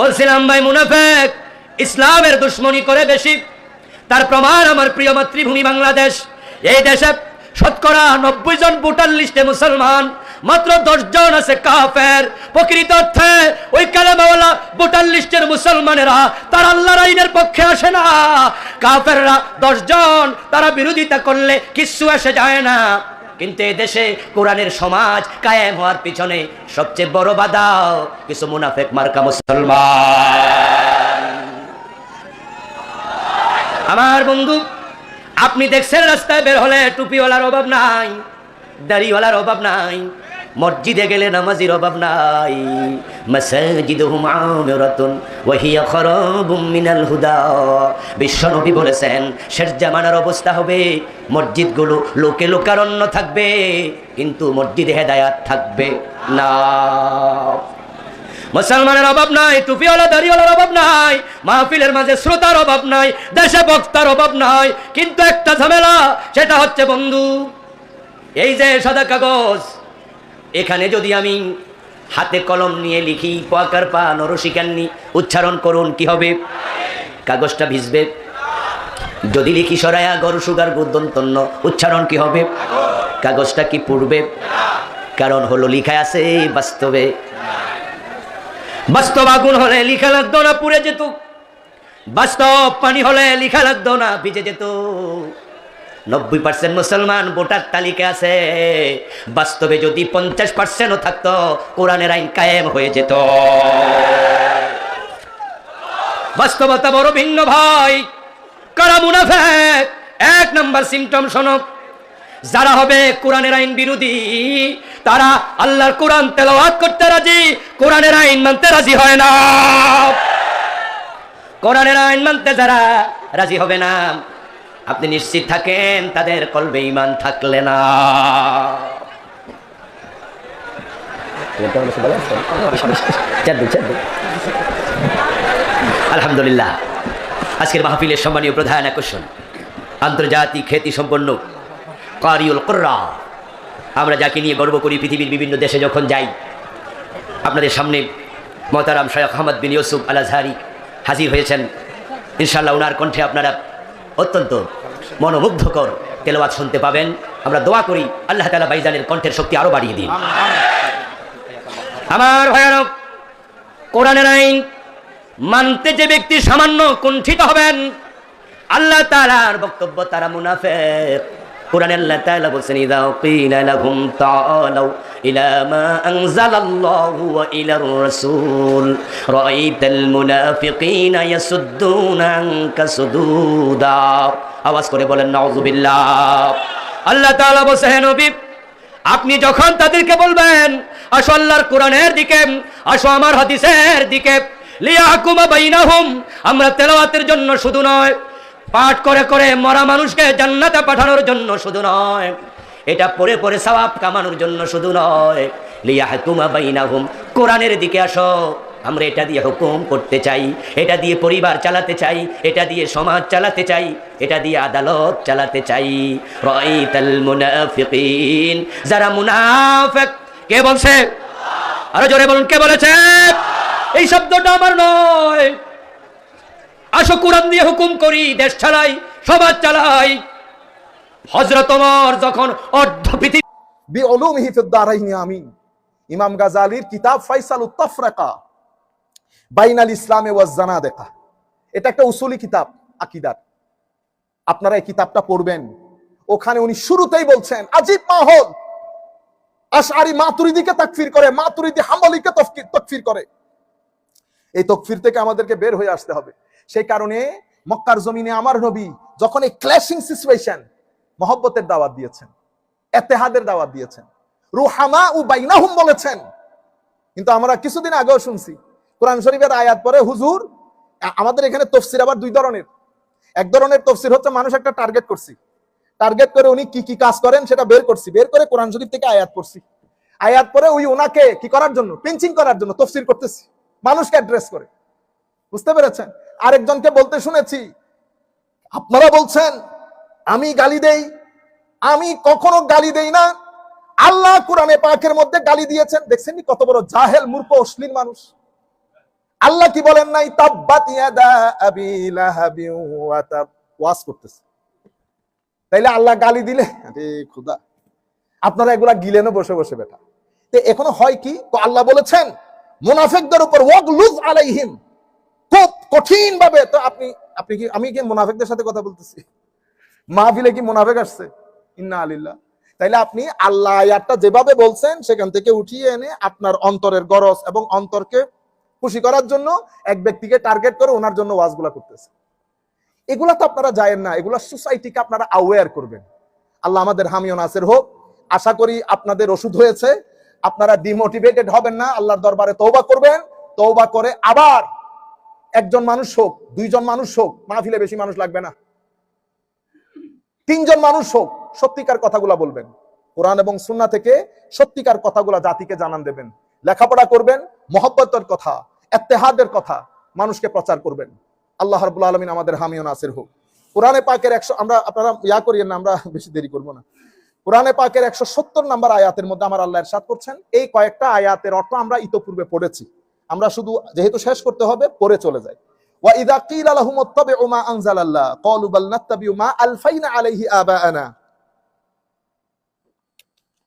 বলছিলাম, ভাই মুনাফেক, ইসলামের দুশ্মনী করে বেশি। তার প্রমাণ আমার প্রিয় মাতৃভূমি বাংলাদেশ। এই দেশে শতকরা নব্বই জন ভোটার লিস্টে মুসলমান, মাত্র দশ জন আছে কাফের। প্রকৃত অর্থে ওই কালেমাওয়ালা ভোটার লিস্টের মুসলমানেরা, তার আল্লাহর আইনের পক্ষে আসে না। কাফেররা দশ জন, তারা বিরোধিতা করলে কিচ্ছু আসে যায় না। কিন্তু এদেশে দেশে কোরআনের সমাজ কায়েম হওয়ার পিছনে সবচেয়ে বড় বাধা, কিছু মুনাফেক মার্কা মুসলমান। আমার বন্ধু, আপনি দেখছেন রাস্তায় বের হলে টুপিওয়ালার অভাব নাই, দাড়িওয়ালার অভাব নাই মসজিদে গেলে নামাজির অভাব নাই। মিনাল হুদা। বিশ্বনবী বলেছেন, শেষ জামানার অবস্থা হবে, মসজিদগুলো লোকে লোকারণ্য থাকবে, কিন্তু মসজিদে হেদায়াত থাকবে না। মুসলমানের অভাব নাই, টুপিওয়ালা, দাড়িওয়ালার অভাব নাই, মাহফিলের মাঝে শ্রোতার অভাব নাই, দেশে বক্তার অভাব নাই, কিন্তু একটা ঝামেলা, সেটা হচ্ছে বন্ধু, এই যে সাদা কাগজ এখানে যদি আমি হাতে কলম নিয়ে লিখি পাকার পা নরসিকান্নি উচ্চারণ করুন, কি হবে? কাগজটা ভিজবে। যদি লিখি, সরায়া গরু, সুগার গুদন্তন্য উচ্চারণ কি হবে? কাগজটা কি পড়বে? কারণ হলো লিখা আছে বাস্তবে। বাস্তব আগুন হলে লিখা লাগতো না, পুড়ে যেত। বাস্তব পানি হলে লিখা লাগতো না, ভিজে যেত। নব্বই পার্সেন্ট মুসলমান ভোটার তালিকা আছে। বাস্তবে যদি পঞ্চাশ পার্সেন্টও থাকতো, কোরআনের আইন কায়েম হয়ে যেত। বাস্তবতা বড় ভিন্ন ভাই। কারা মুনাফেক? এক নম্বর সিমটম শোনো। যারা হবে কোরআনের আইন বিরোধী, তারা আল্লাহর কোরআন তেলাওয়াত করতে রাজি, কোরআনের আইন মানতে রাজি হয় না। কোরআনের আইন মানতে যারা রাজি হবে না আপনি নিশ্চিত থাকেন তাদের কলবে ইমান থাকলে না। আলহামদুলিল্লাহ। আজকের মাহফিলের সম্মানীয় প্রধান আকর্ষণ আন্তর্জাতিক খ্যাতি সম্পন্ন কারিউল কর্রা। আমরা যাকে নিয়ে গর্ব করি পৃথিবীর বিভিন্ন দেশে যখন যাই আপনাদের সামনে মতারাম শায়ক আহমদ বিন ইউসুফ আল আজহারি হাজির হয়েছেন। ইনশাল্লাহ ওনার কণ্ঠে আপনারা অত্যন্ত মনোমুগ্ধকর। তেলাওয়াত শুনতে পাবেন। আমরা দোয়া করি, আল্লাহ তালা বাইজানের কণ্ঠের শক্তি আরও বাড়িয়ে দিন। আমার ভয়ানক কোরআনের আইন মানতে যে ব্যক্তি সামান্য কুণ্ঠিত হবেন, আল্লাহ তালার বক্তব্য তারা মুনাফেক। কোরআন আল্লাহ তাআলা বলছেন ইদা কিলা লাহুম তাআলাউ ইলা মা আনজালাল্লাহু ওয়া ইলার রাসূল। রাআইতাল মুনাফিকিনা ইয়াসুদ্দুনা আনকা সুদুদা। আওয়াজ করে বলেন নাউযুবিল্লাহ আল্লাহ তাআলা বলছেন হে নবী, আপনি যখন তাদেরকে বলবেন, আসো আল্লাহর কোরআনের দিকে, আসো আমার হাদিসের দিকে লিয়াকুমা বাইনাহুম, আমরা তেলাওয়াতের জন্য শুধু নয় পাঠ করে করে মরা মানুষকে জান্নাতে পাঠানোর জন্য শুধু নয়, এটা পরে পরে সওয়াব কামানোর জন্য শুধু নয় লিয়াকুমা বাইনাহুম। কোরআনের দিকে আসো, আমরা এটা দিয়ে হুকুম করতে চাই, এটা দিয়ে পরিবার চালাতে চাই, এটা দিয়ে সমাজ চালাতে চাই, এটা দিয়ে আদালত চালাতে চাই। রাইতাল মুনাফিকিন। যারা মুনাফিক, কে বলছে? আরও জোরে বলুন, কে বলেছে? এই শব্দটা আমার নয়। আসো কোরআন দিয়ে হুকুম করি, দেশ চালাই, সমাজ চালাই। হজরত ওমর যখন অর্ধ পৃথিবী ফিদ দারাইনি, আমিন। ইমাম গাজালির কিতাব ফাইসাল তাফরাকা, বাইনাল ইসলামে ওয়াজ জানাদেকা। এটা একটা উসুলি কিতাব, আকিদার। আপনারা এই কিতাবটা পড়বেন। ওখানে উনি শুরুতেই বলছেন, আজিব মাহল। আশআরি মাতুরিদিকে তাকফির করে, মাতুরিদি হাম্বলিকে তকফির করে। এই তকফির থেকে আমাদেরকে বের হয়ে আসতে হবে। সেই কারণে মক্কার জমিনে আমার নবী যখন এই ক্ল্যাশিং সিচুয়েশন মহব্বতের দাওয়াত দিয়েছেন, এতেহাদের দাওয়াত দিয়েছেন, রুহামা ও বাইনাহুম বলেছেন। কিন্তু আমরা কিছুদিন আগেও শুনছি, কোরআন শরীফের আয়াত পরে হুজুর আমাদের এখানে তফসির আবার দুই ধরনের। এক ধরনের তফসির হচ্ছে মানুষ একটা টার্গেট করছি। টার্গেট করে উনি কি কি কাজ করেন সেটা বের করছি, বের করে কোরআন শরীফ থেকে আয়াত করছি আয়াত পরে ওই ওনাকে কি করার জন্য? পিঞ্চিং করার জন্য তফসির করতেছি। মানুষকে অ্যাড্রেস করে। বুঝতে পেরেছেন? আরেকজনকে বলতে শুনেছি। আপনারা বলছেন, আমি গালি দেই? আমি কখনো গালি দেই না। আল্লাহ কোরআনে পাকের মধ্যে গালি দিয়েছেন। দেখছেন কত বড় জাহেল, মূর্খ, অশ্লীল মানুষ। আল্লাহ কি বলেন নাই? ওয়াজ করতেছে। তাইলে আল্লাহ গালি দিলে? আরে আপনারা এগুলা গিলেনও বসে বসে বেটা। তো এখনও হয় কি? তো আল্লাহ বলেছেন, মুনাফিকদের উপর ওয়াগলুজ আলাইহিম। কঠিন ভাবে তো আপনি আপনি কি, আমি কি মুনাফিকদের সাথে কথা বলতেছি? মাহফিলে কি মুনাফিক আসছে? ইন্না আলিল্লাহ। তাইলে আপনি আল্লাহ আয়াতটা যেভাবে বলছেন, সেখান থেকে উঠিয়ে এনে আপনার অন্তরের গরজ এবং অন্তরকে খুশি করার জন্য এক ব্যক্তিকে টার্গেট করে ওনার জন্য ওয়াজগুলা করতেছে। এগুলা তো আপনারা যায়েন না, এগুলা সোসাইটিকে আপনারা অ্যাওয়্যার করবেন। আল্লাহ আমাদের হামিও নাসের হোক, আশা করি আপনাদের ওষুধ হয়েছে। আপনারা ডিমোটিভেটেড হবেন না, আল্লাহর দরবারে তৌবা করবেন তৌবা করে আবার একজন মানুষ হোক, দুইজন মানুষ হোক, মাহফিলে বেশি মানুষ লাগবে না। তিনজন মানুষ হোক, সত্যিকার কথাগুলা বলবেন। কোরআন এবং সুন্না থেকে সত্যিকার কথাগুলা জাতিকে জানান দেবেন। লেখাপড়া করবেন, মহব্বতের কথা, এত্তেহাদের কথা মানুষকে প্রচার করবেন। আল্লাহ রাব্বুল আলমিন আমাদের হামিও নাসির হোক। কোরআনে পাকের একশো, আমরা আপনারা ইয়া করিয়েন না, আমরা বেশি দেরি করব না। কোরআনে পাকের একশো সত্তর নাম্বার আয়াতের মধ্যে আমার আল্লাহ এরশাদ করছেন। এই কয়েকটা আয়াতের অর্থ আমরা ইতোপূর্বে পড়েছি। আমরা শুধু যেহেতু শেষ করতে হবে পড়ে চলে যাই وإذا قيل لهم اتبعوا ما أنزل الله قالوا بل نتبع ما ألفينا عليه آباءنا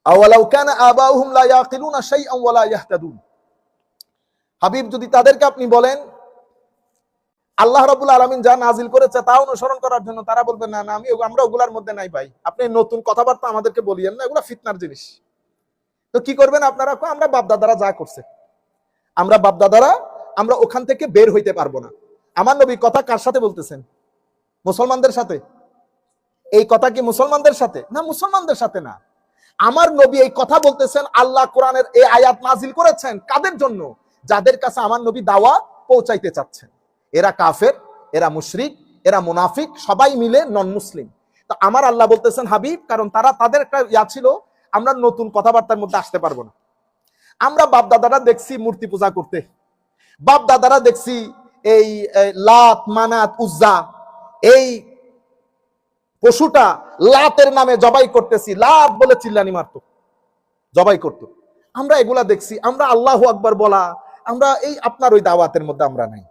أولو كان آباؤهم لا يعقلون شيئا ولا يهتدون হাবিব যদি তাদেরকে আপনি বলেন আল্লাহ রাবুল আলমিন যা নাজিল করেছে তা অনুসরণ করার জন্য তারা বলবেন না না আমি ওগু- আমরা ওগুলার মধ্যে নাই ভাই আপনি নতুন কথাবার্তা আমাদেরকে বলিয়েন না এগুলো ফিতনার জিনিস তো কি করবেন আপনারা কো, আমরা বাপদাদারা যা করছে আমরা বাপদাদারা, আমরা ওখান থেকে বের হইতে পারব না। আমার নবী কথা কার সাথে বলতেছেন? মুসলমানদের সাথে? এই কথা কি মুসলমানদের সাথে? না, মুসলমানদের সাথে না। আমার নবী এই কথা বলতেছেন, আল্লাহ কোরআনের এই আয়াত নাজিল করেছেন কাদের জন্য? যাদের কাছে আমার নবী দাওয়া পৌঁছাইতে চাচ্ছেন। এরা কাফের, এরা মুশরিক, এরা মুনাফিক, সবাই মিলে নন মুসলিম তো আমার আল্লাহ বলতেছেন, হাবিব, কারণ তারা তাদের একটা ইয়া ছিল, আমরা নতুন কথাবার্তার মধ্যে আসতে পারব না। আমরা বাপ দাদারা দেখছি মূর্তি পূজা করতে। বাপ দাদারা দেখছি এই লাত, মানাত, উজ্জা, এই পশুটা লাতের নামে জবাই করতেছি। লাত বলে চিল্লানি মারতো। জবাই করতো। আমরা এগুলা দেখছি। আমরা আল্লাহ আকবার বলা, আমরা এই আপনার ওই দাওয়াতের মধ্যে আমরা নাই।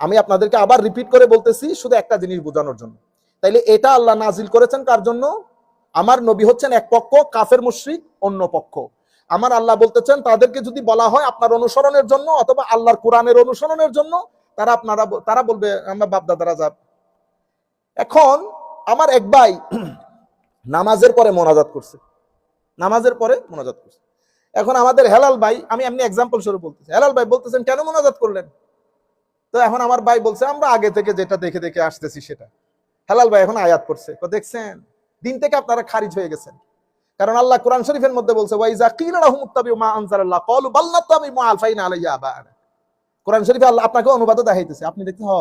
আমি আপনাদেরকে আবার রিপিট করে বলতেছি, শুধু একটা জিনিস বোঝানোর জন্য। তাইলে এটা আল্লাহ নাজিল করেছেন কার জন্য? আমার নবী হচ্ছেন এক পক্ষ, কাফের মুশরিক অন্য পক্ষ। আমার আল্লাহ বলতেছেন, তাদেরকে যদি বলা হয় আপনার অনুসরণের জন্য অথবা আল্লাহর কোরআনের অনুসরণের জন্য, তারা আপনারা তারা বলবে, আমরা বাপদাদারা যাব। এখন আমার এক ভাই নামাজের পরে মোনাজাত করছে। নামাজের পরে মোনাজাত করছে। এখন আমাদের হেলাল ভাই, আমি এমনি এক্সাম্পল স্বরূপ বলতেছি। হেলাল ভাই বলতেছেন, কেন মোনাজাত করলেন? তো এখন আমার ভাই বলছে, আমরা আগে থেকে যেটা দেখে দেখে আসতেছি সেটা। হেলাল ভাই এখন আয়াত করছে। তো দেখছেন? দিন থেকে আপনারা খারিজ হয়ে গেছেন। কারণ আল্লাহ কোরআন শরীফের মধ্যে বলছে ওয়াইজা কিল লাহুম ইত্তাবিউ মা আনজালাল্লাহ, ক্বালু বাল নাত্তাবিউ মা আলফাইনা আলাইয়া আবানা কোরআন শরীফে আল্লাহ আপনাকে অনুবাদও দেখাইতেছে। আপনি দেখতে হ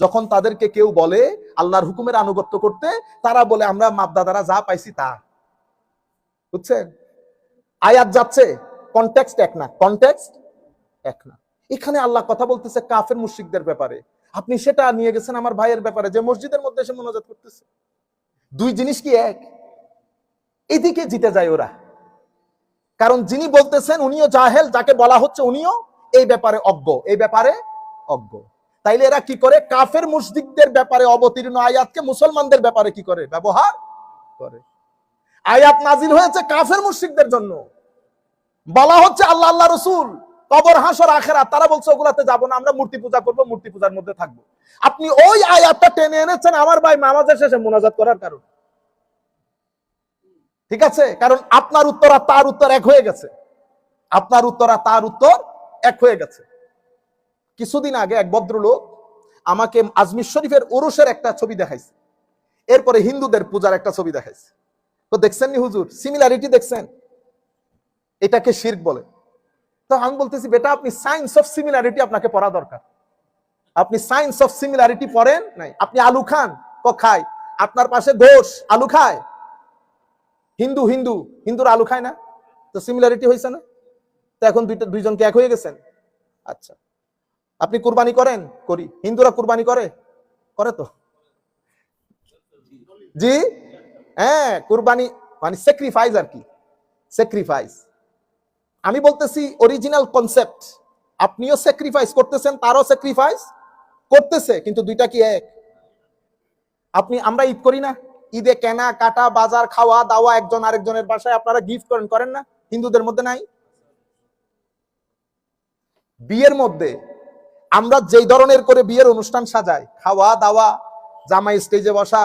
যখন তাদেরকে কেউ বলে আল্লাহর হুকুমের আনুগত্য করতে, তারা বলে, আমরা মাপদাদারা যা পাইছি তা। বুঝছেন? আয়াত যাচ্ছে কনটেক্সট এক না কনটেক্সট এক না। এখানে আল্লাহ কথা বলতেছে কাফের মুশরিকদের ব্যাপারে। আপনি সেটা নিয়ে গেছেন আমার ভাইয়ের ব্যাপারে, যে মসজিদের মধ্যে এসে মোনাজাত করতেছে। দুই জিনিস কি এক? এদিকে জিতে যায় ওরা। কারণ যিনি বলতেছেন, উনিও জাহেল, যাকে বলা হচ্ছে উনিও এই ব্যাপারে অজ্ঞ, এই ব্যাপারে অজ্ঞ। তাইলে এরা কি করে? কাফের মুশরিকদের ব্যাপারে অবতীর্ণ আয়াতকে মুসলমানদের ব্যাপারে কি করে? ব্যবহার করে। আয়াত নাজিল হয়েছে কাফের মুশরিকদের জন্য। বলা হচ্ছে আল্লাহ আল্লাহ রসুল, কবর, হাসর আখেরা তারা বলছে ওগুলাতে যাব না, আমরা মূর্তি পূজা করব, মূর্তি পূজার মধ্যে থাকব। আপনি ওই আয়াতটা টেনে এনেছেন আমার ভাই মামাজের শেষে মোনাজাত করার কারণ। ঠিক আছে? কারণ আপনার উত্তর আর তার উত্তর এক হয়ে গেছে। আপনার উত্তর আর তার উত্তর এক হয়ে গেছে। কিছুদিন আগে এক ভদ্রলোক আমাকে আজমির শরীফের ওরসের একটা ছবি দেখাইছে। এরপরে হিন্দুদের পূজার একটা ছবি দেখাইছে। তো দেখছেন নি হুজুর? সিমিলারিটি দেখছেন? এটাকে শির্ক বলে। তো আমি বলতেছি, বেটা, আপনি সায়েন্স অফ সিমিলারিটি আপনাকে পড়া দরকার। আপনি সায়েন্স অফ সিমিলারিটি পড়েন নাই। আপনি আলু খান, ক খায় আপনার পাশে ঘোষ আলু খায়। হিন্দু হিন্দু, হিন্দুরা আলু খায় না। তো সিমিলারিটি হয়েছে না? তো এখন দুইটা, দুইজনকে এক হয়ে গেছেন? আচ্ছা। আপনি কুরবানি করেন? করি। হিন্দুরা কুরবানি করে? করে তো। জি? হ্যাঁ কুরবানি মানে স্যাক্রিফাইস আর কি। স্যাক্রিফাইস আমি বলতেছি অরিজিনাল কনসেপ্ট আপনিও স্যাক্রিফাইস করতেছেন, তারও স্যাক্রিফাইস করতেছে, কিন্তু দুইটা কি এক? আপনি, আমরা ঈদ করি না? ঈদে কেনা, কাটা, বাজার, খাওয়া, দাওয়া, একজন আরেকজনের বাসায় আপনারা গিফট করেন করেন না? হিন্দুদের মধ্যে নাই? বিয়ের মধ্যে আমরা যেই ধরনের করে বিয়ের অনুষ্ঠান সাজাই, খাওয়া, দাওয়া, জামাই স্টেজে বসা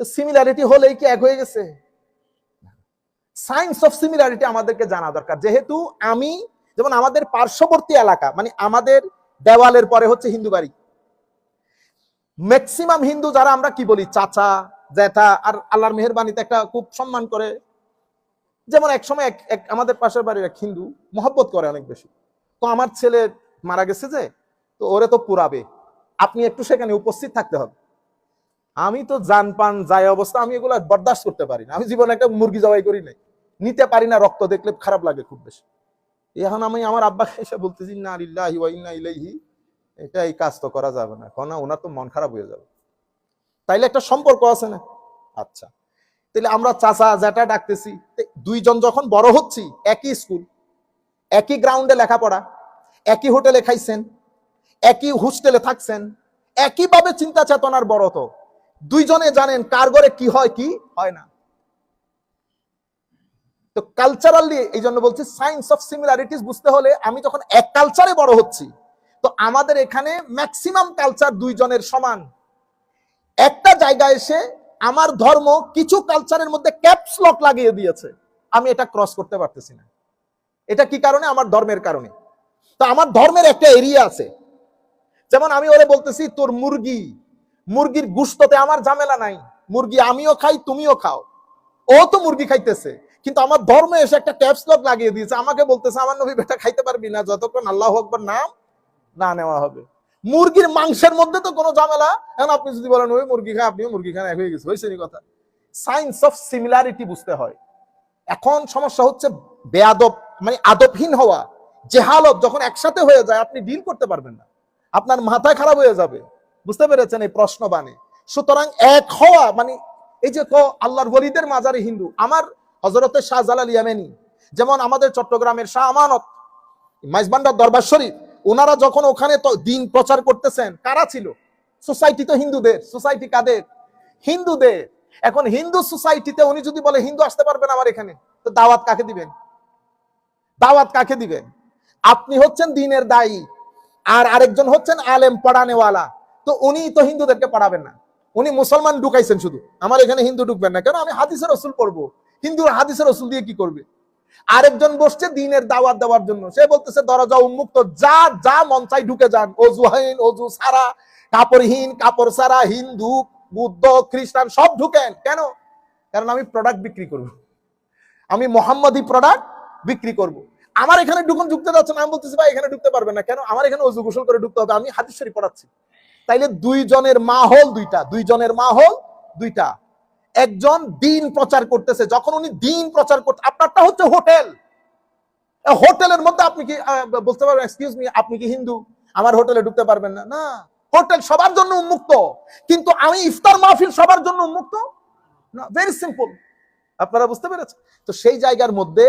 সিমিলারিটি হলেই কি এক হয়ে গেছে? সায়েন্স অফ সিমিলারিটি আমাদেরকে জানা দরকার। যেহেতু আমি, যেমন আমাদের পার্শ্ববর্তী এলাকা মানে আমাদের দেওয়ালের পরে হচ্ছে হিন্দু বাড়ি। ম্যাক্সিমাম হিন্দু যারা, আমরা কি বলি, চাচা, জ্যাঠা, আর আল্লাহর মেহরবানিতে একটা খুব সম্মান করে। যেমন এক সময় এক- আমাদের পাশের বাড়ির এক হিন্দু মহব্বত করে অনেক বেশি। তো আমার ছেলে মারা গেছে যে, তো ওরে তো পুরাবে। আপনি একটু সেখানে উপস্থিত থাকতে হবে। আমি তো জান পান যায় অবস্থা, আমি এগুলো বরদাস্ত করতে পারি না। আমি জীবনে একটা মুরগি জবাই করি নাই। নিতে পারি না, রক্ত দেখলে খারাপ লাগে খুব বেশি। এখন আমি আমার আব্বাকে এসে বলতেছি না আলিল্লাহি ইন্না ইলাইহি এটা এই কাজ তো করা যাবে না। কেন ওনার তো মন খারাপ হয়ে যাবে। তাইলে একটা সম্পর্ক আছে না? আচ্ছা। তাহলে আমরা চাচা জ্যাটা ডাকতেছি দুইজন যখন বড় হচ্ছি, একই স্কুল, একই গ্রাউন্ডে লেখাপড়া, একই হোটেলে খাইছেন, একই হোস্টেলে থাকছেন, একইভাবে চিন্তা চেতনার বড় তো দুইজনে জানেন কার ঘরে কি হয় কি হয় না। তো কালচারালি এই জন্য বলছি সায়েন্স অফ সিমিলারিটিস বুঝতে হলে আমি যখন এক কালচারে বড় হচ্ছি তো আমাদের এখানে ম্যাক্সিমাম কালচার দুইজনের সমান। একটা জায়গায় এসে আমার ধর্ম কিছু কালচারের মধ্যে ক্যাপস লক লাগিয়ে দিয়েছে। আমি এটা ক্রস করতে পারতেছি না। এটা কি কারণে? আমার ধর্মের কারণে। তো আমার ধর্মের একটা এরিয়া আছে। যেমন আমি ওরে বলতেছি, তোর মুরগি, মুরগির গুস্ততে আমার ঝামেলা নাই। মুরগি আমিও খাই, তুমিও খাও। ও তো মুরগি খাইতেছে। কিন্তু আমার ধর্মে এসে একটা ক্যাপস লক লাগিয়ে দিয়েছে। আমাকে বলতেছে, আমার নবী বেটা খাইতে পারবি না। যতক্ষণ আল্লাহ আকবর নাম না নেওয়া হবে। মুরগির মাংসের মধ্যে তো কোনো ঝামেলা। এখন আপনি যদি বলেন, ওই মুরগি খায়, আপনিও মুরগি খান এক হয়ে গেছে হয়েছে কথা। সায়েন্স অফ সিমিলারিটি বুঝতে হয়। এখন সমস্যা হচ্ছে বেয়াদব মানে আদবহীন হওয়া। জেহালত যখন একসাথে হয়ে যায়, আপনি ডিল করতে পারবেন না। আপনার মাথা খারাপ হয়ে যাবে। বুঝতে পেরেছেন এই প্রশ্ন বানে সুতরাং এক হওয়া মানে এই যে ক, আল্লাহর ওলিদের মাজারে হিন্দু। আমার হজরতের শাহজালাল ইয়ামেনি, যেমন আমাদের চট্টগ্রামের শাহ আমানত, মাইজবান্ডার দরবার শরীফ ওনারা যখন ওখানে দিন প্রচার করতেছেন, কারা ছিল? সোসাইটি তো হিন্দুদের। সোসাইটি কাদের? হিন্দুদের। এখন হিন্দু সোসাইটিতে উনি যদি বলে, হিন্দু আসতে পারবেন আমার এখানে, তো দাওয়াত কাকে দিবেন? দাওয়াত কাকে দিবেন? আপনি হচ্ছেন দিনের দায়ী, আর আরেকজন হচ্ছেন আলেম পড়ানেওয়ালা। তো উনি তো হিন্দুদেরকে পড়াবেন না। উনি মুসলমান ঢুকাইছেন শুধু। আমার এখানে হিন্দু ঢুকবেন না। কেন? আমি হাদিসের রসুল পড়ব। হিন্দুর হাদিসের রসুল দিয়ে কি করবে? আরেকজন বসছে দিনের দাওয়াত দেওয়ার জন্য। সে বলতেছে, দরজা উন্মুক্ত, যা যা মন চাই ঢুকে যান। অজুহীন অজু সারা কাপড়হীন কাপড় সারা হিন্দু, বুদ্ধ, খ্রিস্টান, সব ঢুকেন। কেন? কারণ আমি প্রোডাক্ট বিক্রি করব। আমি মোহাম্মদী প্রোডাক্ট বিক্রি করব। আমার এখানে ঢুকুন, ঢুকতে যাচ্ছে না আমি বলতেছি, ভাই, এখানে ঢুকতে পারবে না। কেন? আমার এখানে অজু গোসল করে ঢুকতে হবে। আমি হাদিস শরীফ পড়াচ্ছি। তাইলে দুইজনের মাহল দুইটা। দুইজনের মাহল দুইটা। একজন দিন প্রচার করতেছে, যখন উনি দিন প্রচার করতে আপনারটা হচ্ছে হোটেল। হোটেলের মধ্যে আপনি কি বলতে পারবেন এক্সকিউজ মি আপনি কি হিন্দু? আমার হোটেলে ঢুকতে পারবেন না। না, হোটেল সবার জন্য উন্মুক্ত। কিন্তু আমি ইফতার মাহফিল সবার জন্য উন্মুক্ত? না ভেরি সিম্পল আপনারা বুঝতে পেরেছেন? তো সেই জায়গার মধ্যে,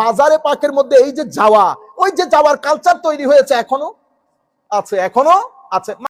মাজারে পাকের মধ্যে এই যে যাওয়া, ওই যে যাওয়ার কালচার তৈরি হয়েছে এখনও? আছে এখনও আছে।